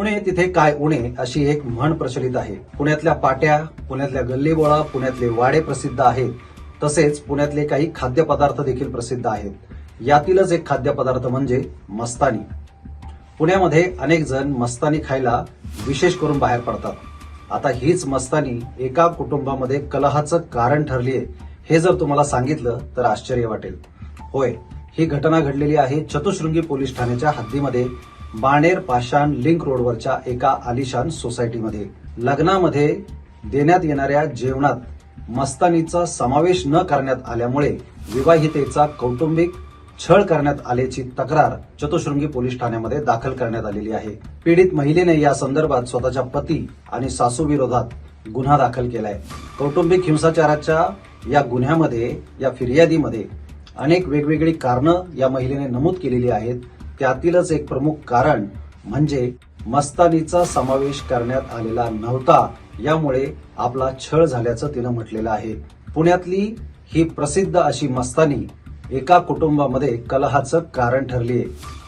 पुणे तिथे काय उणे अशी एक म्हण प्रचलित आहे. पुण्यातल्या पाट्या पुण्यातल्या गल्लीबोळा पुण्यातले वाडे प्रसिद्ध आहेत. तसेच पुण्यातले काही खाद्यपदार्थ देखील प्रसिद्ध आहेत. यातीलच एक खाद्यपदार्थ म्हणजे मस्तानी. पुण्यामध्ये अनेक जण मस्तानी खायला विशेष करून बाहेर पडतात. आता हीच मस्तानी एका कुटुंबामध्ये कलहाचं कारण ठरली आहे हे जर तुम्हाला सांगितलं तर आश्चर्य वाटेल. होय ही घटना घडलेली आहे चतुशृंगी पोलीस ठाण्याच्या हद्दीमध्ये. बाणेर पाषाण लिंक रोडवरच्या एका आलिशान सोसायटीमध्ये. लग्नामध्ये देण्यात येणाऱ्या जेवणात मस्तानीचा समावेश न करण्यात आल्यामुळे विवाहितेचा कौटुंबिक छळ करण्यात आल्याची तक्रार चतुशृंगी पोलीस ठाण्यामध्ये दाखल करण्यात आलेली आहे. पीडित महिलेने या संदर्भात स्वतःच्या पती आणि सासू विरोधात गुन्हा दाखल केलाय. कौटुंबिक हिंसाचाराच्या या गुन्ह्यामध्ये या फिर्यादीमध्ये अनेक वेगवेगळी कारणं या महिलेने नमूद केलेली आहेत. त्यातीलच एक प्रमुख कारण म्हणजे मस्तानीचा समावेश करण्यात आलेला नव्हता. यामुळे आपला छळ झाल्याचं तिनं म्हटलेलं आहे. पुण्यातली ही प्रसिद्ध अशी मस्तानी एका कुटुंबामध्ये कलहाचं कारण ठरलीय. आहे